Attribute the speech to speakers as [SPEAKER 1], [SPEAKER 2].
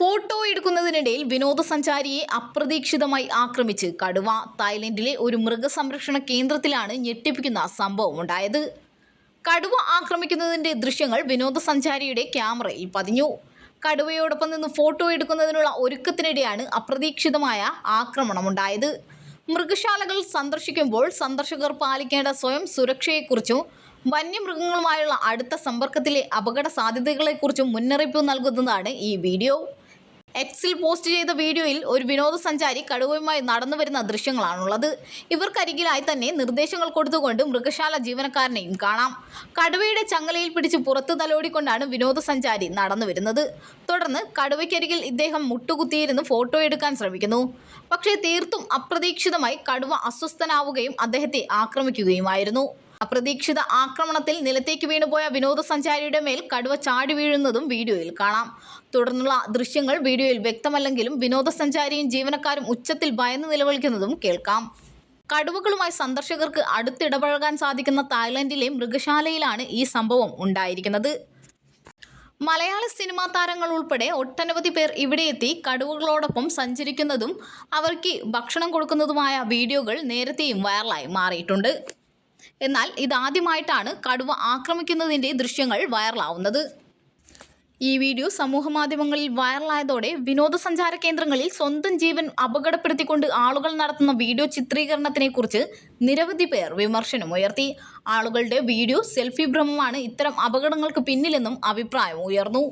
[SPEAKER 1] Photo എടുക്കുന്നതിനിടയിൽ വിനോദസഞ്ചാരിയെ അപ്രതീക്ഷിതമായി ആക്രമിച്ച് കടുവ തായ്ലൻഡിലെ ഒരു മൃഗസംരക്ഷണ കേന്ദ്രത്തിലാണ് ഞെട്ടിപ്പിക്കുന്ന സംഭവം ഉണ്ടായത്. കടുവ ആക്രമിക്കുന്നതിന്റെ ദൃശ്യങ്ങൾ വിനോദസഞ്ചാരിയുടെ ക്യാമറയിൽ പതിഞ്ഞു. കടുവയോടൊപ്പം നിന്ന് ഫോട്ടോ എടുക്കുന്നതിനുള്ള ഒരുക്കത്തിനിടെയാണ് അപ്രതീക്ഷിതമായ ആക്രമണമുണ്ടായത്. മൃഗശാലകൾ സന്ദർശിക്കുമ്പോൾ സന്ദർശകർ പാലിക്കേണ്ട സ്വയം സുരക്ഷയെക്കുറിച്ചും വന്യമൃഗങ്ങളുമായുള്ള അടുത്ത സമ്പർക്കത്തിലെ അപകട സാധ്യതകളെക്കുറിച്ചും മുന്നറിയിപ്പ് നൽകുന്നതാണ് ഈ വീഡിയോ. എക്സിൽ പോസ്റ്റ് ചെയ്ത വീഡിയോയിൽ ഒരു വിനോദസഞ്ചാരി കടുവയുമായി നടന്നു വരുന്ന ദൃശ്യങ്ങളാണുള്ളത്. ഇവർക്കരികിലായി തന്നെ നിർദ്ദേശങ്ങൾ കൊടുത്തുകൊണ്ട് മൃഗശാല ജീവനക്കാരനെയും കാണാം. കടുവയുടെ ചങ്ങലയിൽ പിടിച്ച് പുറത്തു തലോടിക്കൊണ്ടാണ് വിനോദസഞ്ചാരി നടന്നു വരുന്നത്. തുടർന്ന് കടുവയ്ക്കരികിൽ ഇദ്ദേഹം മുട്ടുകുത്തിയിരുന്ന് ഫോട്ടോ എടുക്കാൻ ശ്രമിക്കുന്നു. പക്ഷേ തീർത്തും അപ്രതീക്ഷിതമായി കടുവ അസ്വസ്ഥനാവുകയും അദ്ദേഹത്തെ ആക്രമിക്കുകയുമായിരുന്നു. അപ്രതീക്ഷിത ആക്രമണത്തിൽ നിലത്തേക്ക് വീണുപോയ വിനോദസഞ്ചാരിയുടെ മേൽ കടുവ ചാടി വീഴുന്നതും വീഡിയോയിൽ കാണാം. തുടർന്നുള്ള ദൃശ്യങ്ങൾ വീഡിയോയിൽ വ്യക്തമല്ലെങ്കിലും വിനോദസഞ്ചാരിയും ജീവനക്കാരും ഉച്ചത്തിൽ ഭയന്ന് നിലവിളിക്കുന്നതും കേൾക്കാം. കടുവകളുമായി സന്ദർശകർക്ക് അടുത്തിടപഴകാൻ സാധിക്കുന്ന തായ്ലൻഡിലെ മൃഗശാലയിലാണ് ഈ സംഭവം ഉണ്ടായിരിക്കുന്നത്. മലയാള സിനിമാ താരങ്ങൾ ഉൾപ്പെടെ ഒട്ടനവധി പേർ ഇവിടെ എത്തി കടുവകളോടൊപ്പം സഞ്ചരിക്കുന്നതും അവർക്ക് ഭക്ഷണം കൊടുക്കുന്നതുമായ വീഡിയോകൾ നേരത്തെയും വൈറലായി മാറിയിട്ടുണ്ട്. എന്നാൽ ഇതാദ്യമായിട്ടാണ് കടുവ ആക്രമിക്കുന്നതിന്റെ ദൃശ്യങ്ങൾ വൈറലാവുന്നത്. ഈ വീഡിയോ സമൂഹമാധ്യമങ്ങളിൽ വൈറലായതോടെ വിനോദസഞ്ചാര കേന്ദ്രങ്ങളിൽ സ്വന്തം ജീവൻ അപകടപ്പെടുത്തിക്കൊണ്ട് ആളുകൾ നടത്തുന്ന വീഡിയോ ചിത്രീകരണത്തിനെക്കുറിച്ച് നിരവധി പേർ വിമർശനമുയർത്തി ആളുകളുടെ വീഡിയോ സെൽഫി ഭ്രമമാണ് ഇത്തരം അപകടങ്ങൾക്ക് പിന്നിലെന്നും അഭിപ്രായം ഉയർന്നു.